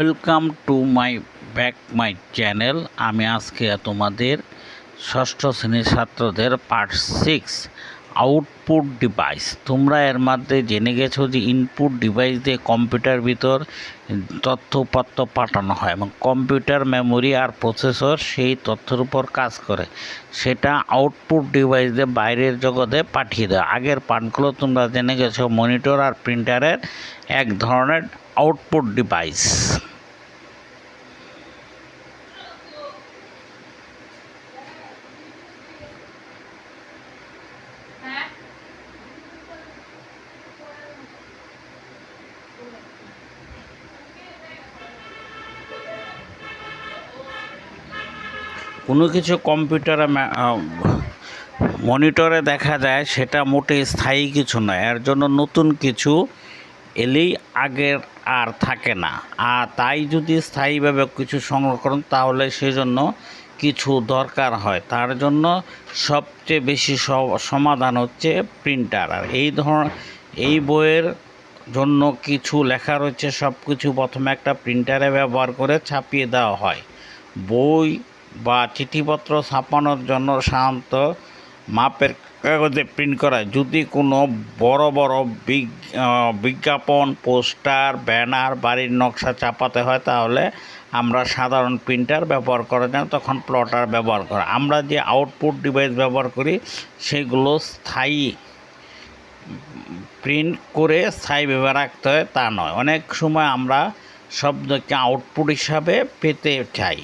Welcome to my back my channel আমি আজকে তোমাদের ষষ্ঠ শ্রেণির ছাত্রদের পার্ট সিক্স আউটপুট ডিভাইস তোমরা এর মধ্যে জেনে গেছো যে ইনপুট ডিভাইস দিয়ে কম্পিউটার ভিতর তথ্য পাঠানো হয় এবং কম্পিউটার মেমোরি আর প্রসেসর সেই তথ্যের উপর কাজ করে। সেটা আউটপুট ডিভাইস দিয়ে বাইরের জগতে পাঠিয়ে দেয়। আগের পার্টগুলো তোমরা জেনে গেছো মনিটর আর প্রিন্টারের এক ধরনের আউটপুট ডিভাইস কোনো কিছু কম্পিউটারে মনিটরে দেখা যায় সেটা মোটেই স্থায়ী কিছু নয়। এর জন্য নতুন কিছু এলেই আগের আর থাকে না। আর তাই যদি স্থায়ীভাবে কিছু সংরক্ষণ তাহলে সেজন্য কিছু দরকার হয়। তার জন্য সবচেয়ে বেশি সমাধান হচ্ছে প্রিন্টার আর এই ধর এই বইয়ের জন্য কিছু লেখা রয়েছে সব কিছু প্রথমে একটা প্রিন্টারে ব্যবহার করে ছাপিয়ে দেওয়া হয়। বই বা চিঠিপত্র ছাপানোর জন্য সাধারণত মাপের কাগজে প্রিন্ট করা যদি কোনো বড় বড় বিজ্ঞাপন, পোস্টার, ব্যানার, বাড়ির নকশা চাপাতে হয়, তাহলে আমরা সাধারণ প্রিন্টার ব্যবহার করা যায় তখন প্লটার ব্যবহার করা আমরা যে আউটপুট ডিভাইস ব্যবহার করি, সেগুলো স্থায়ী প্রিন্ট করে স্থায়ী স্থায়ীভাবে রাখতে হয়, তা নয়। অনেক সময় আমরা শব্দকে আউটপুট হিসাবে পেতে চাই।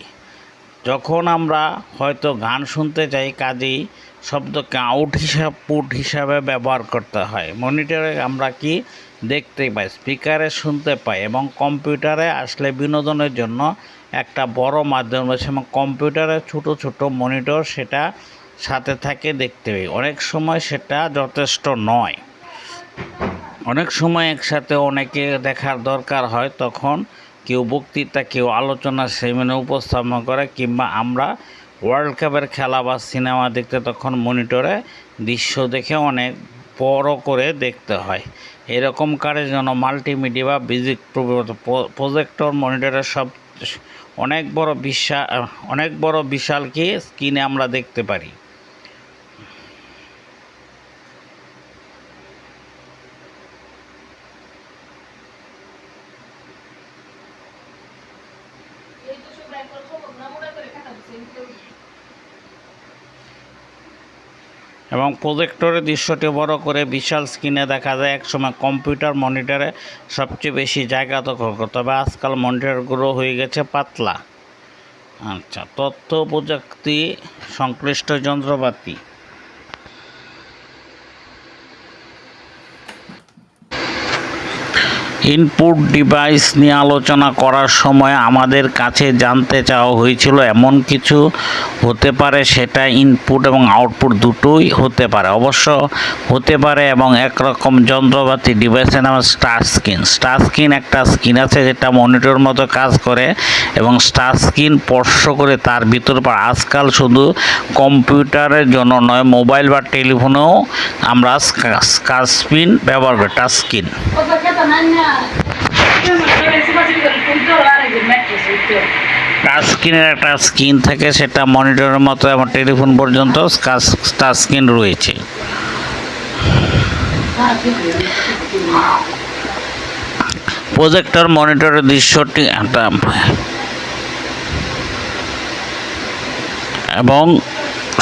যখন আমরা হয়তো গান শুনতে চাই কাজেই শব্দকে আউট হিসাব পুট হিসাবে ব্যবহার করতে হয়। মনিটরে আমরা কি দেখতে পাই? স্পিকারে শুনতে পাই এবং কম্পিউটারে আসলে বিনোদনের জন্য একটা বড় মাধ্যম রয়েছে এবং কম্পিউটারে ছোট ছোট মনিটর সেটা সাথে থাকে দেখতে পাই। অনেক সময় সেটা যথেষ্ট নয়। অনেক সময় একসাথে অনেকে দেখার দরকার হয়, তখন কেউ বক্তৃতা, কেউ আলোচনা সেমিনে উপস্থাপন করে কিংবা আমরা ওয়ার্ল্ড কাপের খেলা বা সিনেমা দেখতে তখন মনিটরে দৃশ্য দেখে অনেক বড় করে দেখতে হয়। এরকম কারের জন্য মাল্টিমিডিয়া বা বিজিক প্রজেক্টর মনিটরের সব অনেক বড় বিশাল অনেক বড় বিশাল কি স্ক্রিনে আমরা দেখতে পারি এই তো সব ব্যাংক খবর না মোড়া করে খাতা দিছে এবং প্রজেক্টরের দৃশ্যটি বড় করে বিশাল স্ক্রিনে দেখা যায়, একসময় কম্পিউটার মনিটরে সবচেয়ে বেশি জায়গা দখল করত তবে আজকাল মনিটরগুলো হয়ে গেছে পাতলা। আচ্ছা তথ্য প্রযুক্তি, সংশ্লিষ্ট যন্ত্রপাতি। ইনপুট ডিভাইস নিয়ে আলোচনা করার সময় আমাদের কাছে জানতে চাওয়া হয়েছিল, এমন কিছু হতে পারে সেটা ইনপুট এবং আউটপুট দুটোই হতে পারে। অবশ্য হতে পারে এবং একরকম যন্ত্রপাতি ডিভাইসের নাম স্টার স্ক্রিন স্টার স্ক্রিন একটা স্ক্রিন আছে যেটা মনিটর মতো কাজ করে এবং স্টার স্ক্রিন স্পর্শ করে তার ভিতর পর আজকাল শুধু কম্পিউটারের জন্য নয় মোবাইল বা টেলিফোনেও আমরা স্ক্রিন ব্যবহার করি টাচ স্ক্রিন টাচ স্ক্রিনের একটা স্ক্রিন থাকে, সেটা মনিটরের মতো এবং টেলিফোন পর্যন্ত টাচ স্ক্রিন রয়েছে। প্রজেক্টর মনিটরের দৃশ্যটি একটা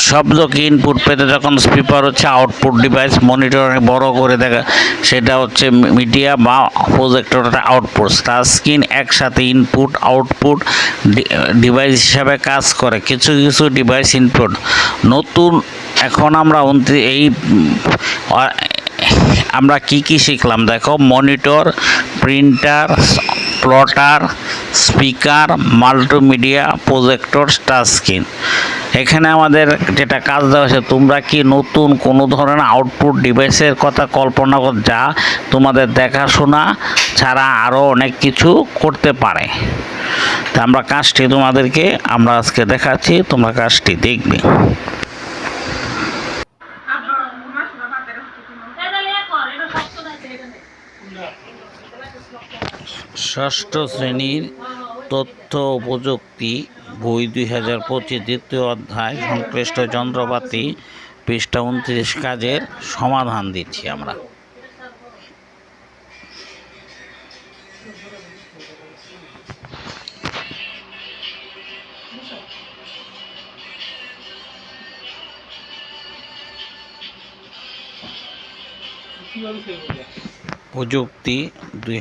এবং শব্দকে ইনপুট পেতে যখন স্পিকার হচ্ছে আউটপুট ডিভাইস মনিটরে বড় করে দেখা, সেটা হচ্ছে মিডিয়া বা প্রজেক্টরটা আউটপুট টাচ স্ক্রিন একসাথে ইনপুট আউটপুট ডিভাইস হিসাবে কাজ করে। কিছু কিছু ডিভাইস ইনপুট নতুন, এখন আমরা এই আমরা কি কি শিখলাম? দেখো monitor printer plotter speaker multimedia projector touch screen এখানে আমাদের যেটা কাজ দেওয়া হয়েছে, তোমরা কি নতুন কোনো ধরনের আউটপুট ডিভাইসের কথা কল্পনা কর যা তোমাদের দেখাশোনা ছাড়া আরও অনেক কিছু করতে পারে তা আমরা কাজটি তোমাদেরকে, আমরা আজকে দেখাচ্ছি, তোমরা কাজটি দেখবে। ষষ্ঠ শ্রেণির তথ্য ও প্রযুক্তি, বই দুই হাজার পঁচিশ, দ্বিতীয় অধ্যায়, সংশ্লিষ্ট যন্ত্রপাতি, পৃষ্ঠা উনত্রিশ কাজের সমাধান দিচ্ছি আমরা। প্রযুক্তি দুই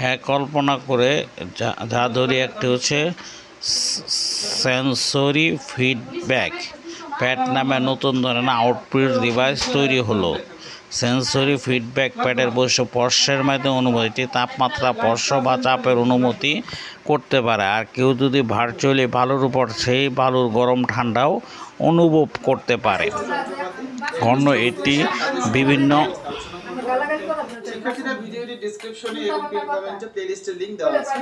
হ্যাঁ কল্পনা করে যা ধরি একটি হচ্ছে সেন্সরি ফিডব্যাক প্যাড নামে নতুন ধরনের আউটপুট ডিভাইস তৈরি হলো। সেন্সরি ফিডব্যাক প্যাডের বৈশ্য স্পর্শের মাধ্যমে অনুমতি তাপমাত্রা, স্পর্শ বা চাপের অনুমতি করতে পারে। আর কেউ যদি ভার্চুয়ালি বালুর উপর সেই বালুর গরম ঠান্ডাও অনুভব করতে পারে। ঘন এটি বিভিন্ন ডেসক্রিপশনে এবং পিন কমেন্টে প্লেলিস্টের লিংক দেওয়া আছে।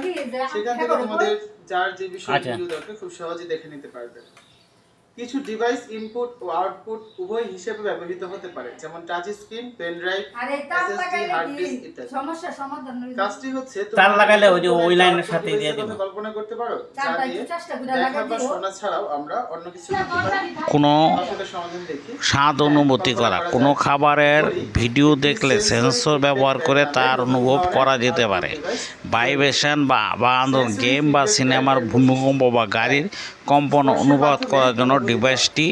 সেখান থেকে তোমাদের যার যে বিষয় আচ্ছা। ভিডিও দরকার খুব সহজে দেখে নিতে পারবে কিছু ডিভাইস ইনপুট ও আউটপুট উভয় হিসেবে ব্যবহৃত হতে পারে যেমন টাচ স্ক্রিন পেন ড্রাইভ আরে তার SSD, লাগাইলে hard ইত্যাদি। সমস্যা সমাধান হয়ে কাজটি হচ্ছে তার লাগাইলে ওই যে ওই লাইনের সাথে দিয়ে এর কল্পনা করতে পারো যা চারটা দিয়ে চেষ্টা করে লাগাই বা দিও। শোনা ছাড়াও আমরা অন্য কিছু কোনো আসলে সমাধান দেখি। স্বাদ অনুভূতি করা কোনো খাবারের ভিডিও দেখলে সেন্সর ব্যবহার করে তার অনুভব করা যেতে পারে। ভাইব্রেশন বা বা আন্দোলন গেম বা সিনেমার ভূমিকম্প বা গাড়ির কম্পন অনুবাদ করার জন্য ডিভাইসটি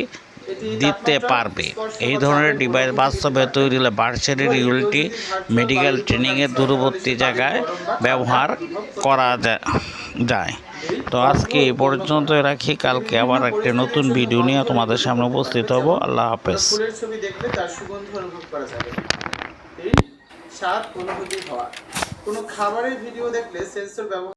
দিতে পারবে। এই ধরনের ডিভাইস বাস্তবে তৈরি হলে ভার্চুয়াল রিয়েলিটি মেডিকেল ট্রেনিংয়ের দূরবর্তী জায়গায় ব্যবহার করা যায় তো আজকে এই পর্যন্তই রাখি। কালকে আবার একটি নতুন ভিডিও নিয়ে তোমাদের সামনে উপস্থিত হব। আল্লাহ হাফেজ। কোনো খাবারের ভিডিও দেখলে সেন্সর ব্যবহার